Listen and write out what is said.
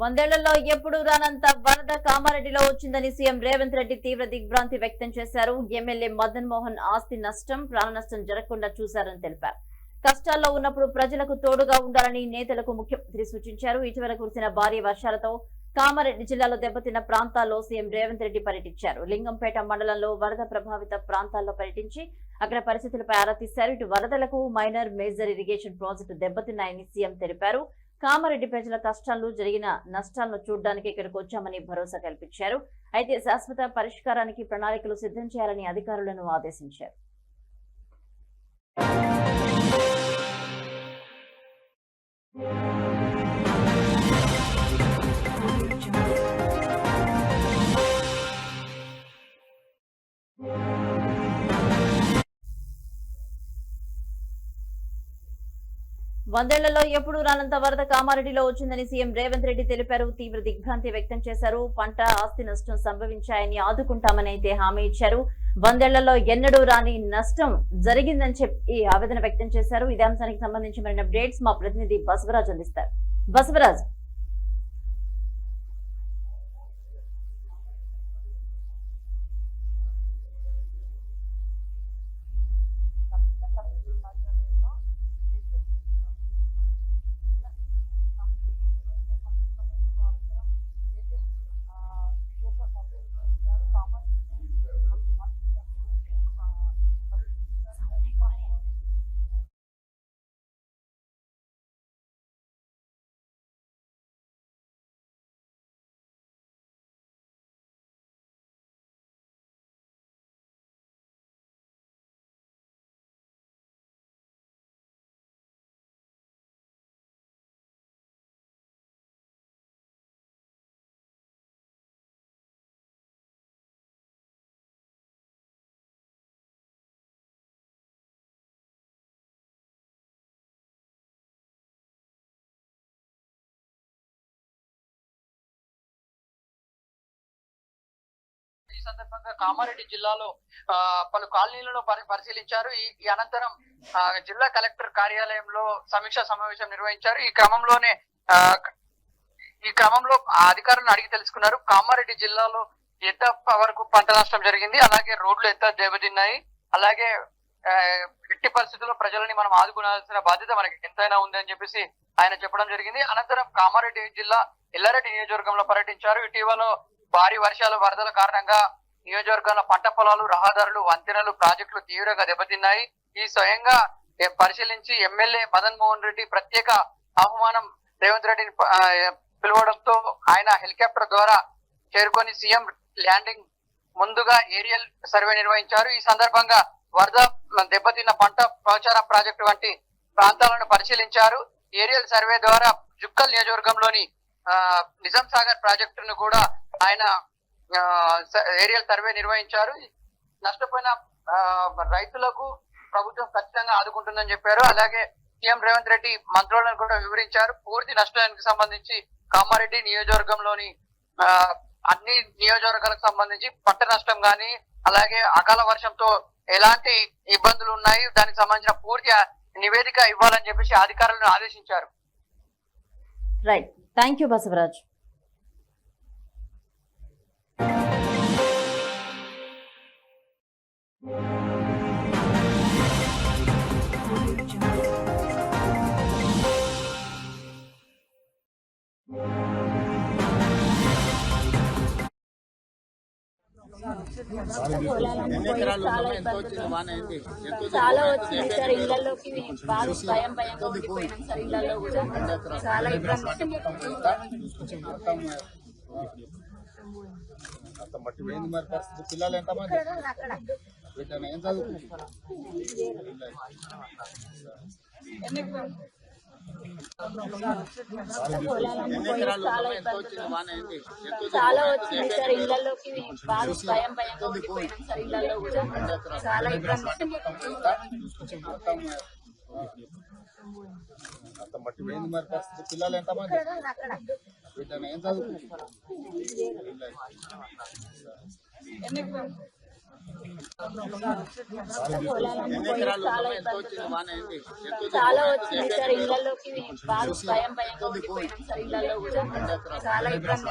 వందేళ్ళలో ఎప్పుడు రానంత వరద కామారెడ్డిలో వచ్చిందని సీఎం రేవంత్ రెడ్డి తీవ్ర దిగ్భ్రాంతి వ్యక్తం చేశారు. ఎమ్మెల్యే మదన్ మోహన్ ఆస్తి నష్టం ప్రాణ నష్టం జరగకుండా చూశారని తెలిపారు. కష్టాల్లో ఉన్నప్పుడు ప్రజలకు తోడుగా ఉండాలని నేతలకు ముఖ్యమంత్రి సూచించారు. ఇటీవల కురిసిన భారీ వర్షాలతో కామారెడ్డి జిల్లాలో దెబ్బతిన్న ప్రాంతాల్లో సీఎం రేవంత్ రెడ్డి పర్యటించారు. లింగంపేట మండలంలో వరద ప్రభావిత ప్రాంతాల్లో పర్యటించి అక్కడ పరిస్థితులపై ఆరా తీశారు. ఇటు వరదలకు మైనర్ మేజర్ ఇరిగేషన్ ప్రాజెక్టు దెబ్బతిన్నాయని సీఎం తెలిపారు. కామారెడ్డి ప్రజల కష్టాలు జరిగిన నష్టాలను చూడడానికి ఇక్కడికి వచ్చామని భరోసా కల్పించారు. అయితే శాశ్వత పరిష్కారానికి ప్రణాళికలు సిద్ధం చేయాలని అధికారులను ఆదేశించారు. వందేళ్ళలో ఎప్పుడు రానంత వరద కామారెడ్డిలో వచ్చిందని సీఎం రేవంత్ రెడ్డి తెలిపారు. తీవ్ర దిగ్భ్రాంతి వ్యక్తం చేశారు. పంట ఆస్తి నష్టం సంభవించాయని ఆదుకుంటామని అయితే హామీ ఇచ్చారు. వందేళ్ళలో ఎన్నడూ రాని నష్టం జరిగిందని చెప్పి ఆవేదన వ్యక్తం చేశారు. ఇదే అంశానికి సంబంధించి మరిన్ని అప్డేట్స్ మా ప్రతినిధి బసవరాజ్ అందిస్తారు. బసవరాజ్ ఈ సందర్భంగా కామారెడ్డి జిల్లాలో పలు కాలనీలను పరిశీలించారు. ఈ అనంతరం జిల్లా కలెక్టర్ కార్యాలయంలో సమీక్షా సమావేశం నిర్వహించారు. ఈ క్రమంలోనే ఈ క్రమంలో అధికారులను అడిగి తెలుసుకున్నారు. కామారెడ్డి జిల్లాలో ఎంత వరకు పంట నష్టం జరిగింది అలాగే రోడ్లు ఎంత దెబ్బతిన్నాయి అలాగే ఎట్టి పరిస్థితుల్లో ప్రజలని మనం ఆదుకోవాల్సిన బాధ్యత మనకి ఎంతైనా ఉంది అని చెప్పేసి ఆయన చెప్పడం జరిగింది. అనంతరం కామారెడ్డి జిల్లా ఎల్లారెడ్డి నియోజకవర్గంలో పర్యటించారు. ఇటీవల భారీ వర్షాలు వరదల కారణంగా నియోజకవర్గంలో పంట పొలాలు రహదారులు వంతెనలు ప్రాజెక్టులు తీవ్రంగా దెబ్బతిన్నాయి. ఈ స్వయంగా పరిశీలించి ఎమ్మెల్యే మదన్ మోహన్ రెడ్డి ప్రత్యేక ఆహ్వానం రేవంత్ రెడ్డిని పిలవడంతో ఆయన హెలికాప్టర్ ద్వారా చేరుకొని సీఎం ల్యాండింగ్ ముందుగా ఏరియల్ సర్వే నిర్వహించారు. ఈ సందర్భంగా వరద దెబ్బతిన్న పంట ప్రచార ప్రాజెక్టు వంటి ప్రాంతాలను పరిశీలించారు. ఏరియల్ సర్వే ద్వారా జుక్కల్ నియోజకవర్గంలోని నిజాం సాగర్ ప్రాజెక్టును కూడా ఆయన స- ఏరియల్ సర్వే నిర్వహించారు. నష్టపోయిన రైతులకు ప్రభుత్వం ఖచ్చితంగా ఆదుకుంటుందని చెప్పారు. అలాగే సీఎం రేవంత్ రెడ్డి మంత్రులను కూడా వివరించారు. పూర్తి నష్టానికి సంబంధించి కామారెడ్డి నియోజకవర్గంలోని అన్ని నియోజకవర్గాలకు సంబంధించి పంట నష్టం గాని అలాగే అకాల వర్షంతో ఎలాంటి ఇబ్బందులు ఉన్నాయి దానికి సంబంధించిన పూర్తి నివేదిక ఇవ్వాలని చెప్పేసి అధికారులను ఆదేశించారు. Right thank you Basavaraj. చాలా వచ్చింది సార్ ఇళ్ళలోకి బాగా భయం భయంగా ఉండిపోయినాం సార్ ఇళ్ళలో కూడా చాలా ఇబ్బంది అంత మట్టి పోయింది మరి పరిస్థితి పిల్లలు ఎంతమంది వీటిని ఏం చాలా చాలా వచ్చింది సార్ ఇళ్ళలోకి బాగా భయం భయంగా ఉండిపోయినాం సార్ ఇళ్ళలో కూడా చాలా ఇబ్బంది. అంత మట్టి పోయింది మరి పరిస్థితి పిల్లలు ఎంతమంది బిడ్డ ఏం చదువుకుంటున్నారు చాలా వచ్చింది చాలా వచ్చింది సార్ ఇళ్ళలోకి బాగా భయం భయంగా ఉండిపోయినాం సార్ ఇళ్ళలో కూడా. చాలా ఇబ్బంది.